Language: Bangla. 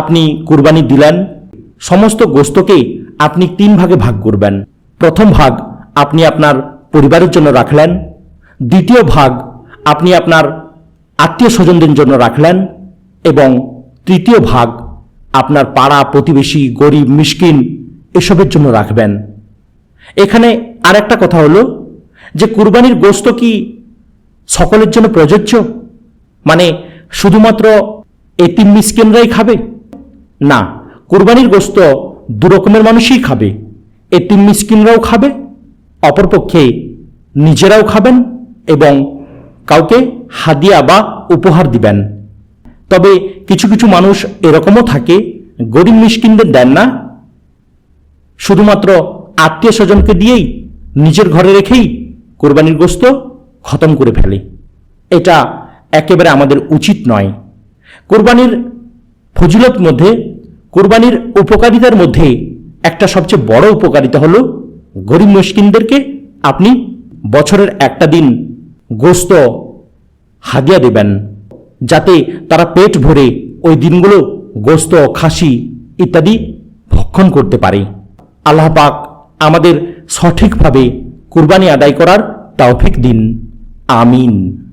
আপনি কুরবানি দিলেন, সমস্ত গোস্তকে আপনি তিন ভাগে ভাগ করবেন। প্রথম ভাগ আপনি আপনার পরিবারের জন্য রাখলেন, দ্বিতীয় ভাগ আপনি আপনার আত্মীয় স্বজনদের জন্য রাখলেন এবং তৃতীয় ভাগ আপনার পাড়া, প্রতিবেশী, গরিব, মিসকিন এসবের জন্য রাখবেন। এখানে আর একটা কথা হলো যে কুরবানির গোস্ত কি সকলের জন্য প্রযোজ্য? মানে শুধুমাত্র এতিম মিসকিনরাই খাবে? না, কুরবানির গোস্ত দু রকমের মানুষই খাবে। এতিম মিসকিনরাও খাবে, অপরপক্ষে নিজেরাও খাবেন এবং কাউকে হাদিয়া বা উপহার দিবেন। তবে কিছু কিছু মানুষ এরকমও থাকে, গরিব মিসকিনদের দেন না। শুধুমাত্র আত্মীয় স্বজনকে দিয়েই, নিজের ঘরে রেখেই কোরবানির গোস্ত খতম করে ফেলে। এটা একেবারে আমাদের উচিত নয়। কোরবানির ফজিলত মধ্যে কোরবানির উপকারিতার মধ্যে একটা সবচেয়ে বড় উপকারিতা হলো গরিব মুশকিনদেরকে আপনি বছরের একটা দিন গোস্ত হাদিয়া দেবেন, যাতে তারা পেট ভরে ওই দিনগুলো গোস্ত খাসি ইত্যাদি ভক্ষণ করতে পারে। আল্লাহ পাক আমাদের সঠিকভাবে কুরবানি আদায় করার তৌফিক দিন। আমিন।